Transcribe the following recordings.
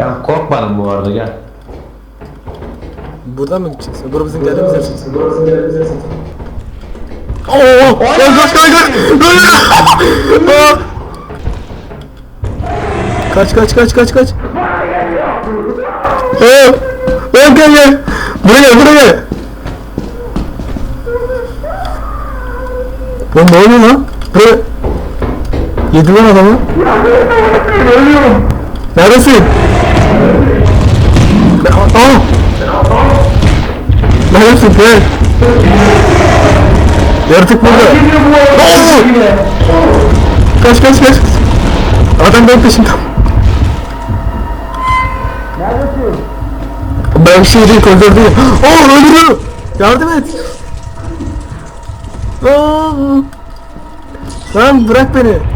Ben korkmadım bu arada gel. Buradan mı gideceğiz? Bura bizim geldiğimiz yer. Bura bizim geldiğimiz yer. Oo! Kaç kaç kaç kaç! Kaç kaç kaç kaç kaç! Oo! Gel gel gel! Buraya gel buraya gel! Oğlum ne oluyor lan? Buraya... Yedi lan adamı. Ölüyorum. Neredesin? Aa! Neredesin gel? Yaratık burada. Oo! Kaç kaç kaç. Adam benim peşimde. Neredesin? Ben bir şey değil koridordayım. Oo öldürüyor. Yardım et. Aa! Lan bırak beni.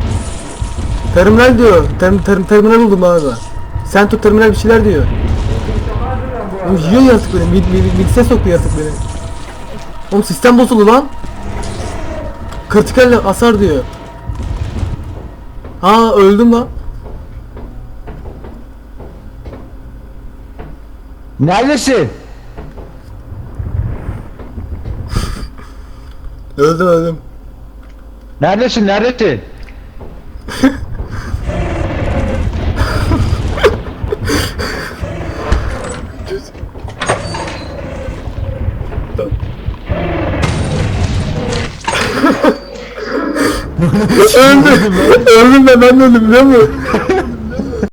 Terminal diyor. Term, term, terminal buldum abi. Sen tut terminal bir şeyler diyor. Oğlum yiyor yaratık beni. Mid, mid, midse sokuyor yaratık beni. Oğlum sistem bozuldu lan. Kritikal hasar diyor. Ha öldüm lan. Neredesin? Öldüm öldüm. Neredesin neredesin? Öldüm. öldüm ben ben de öldüm biliyor musun?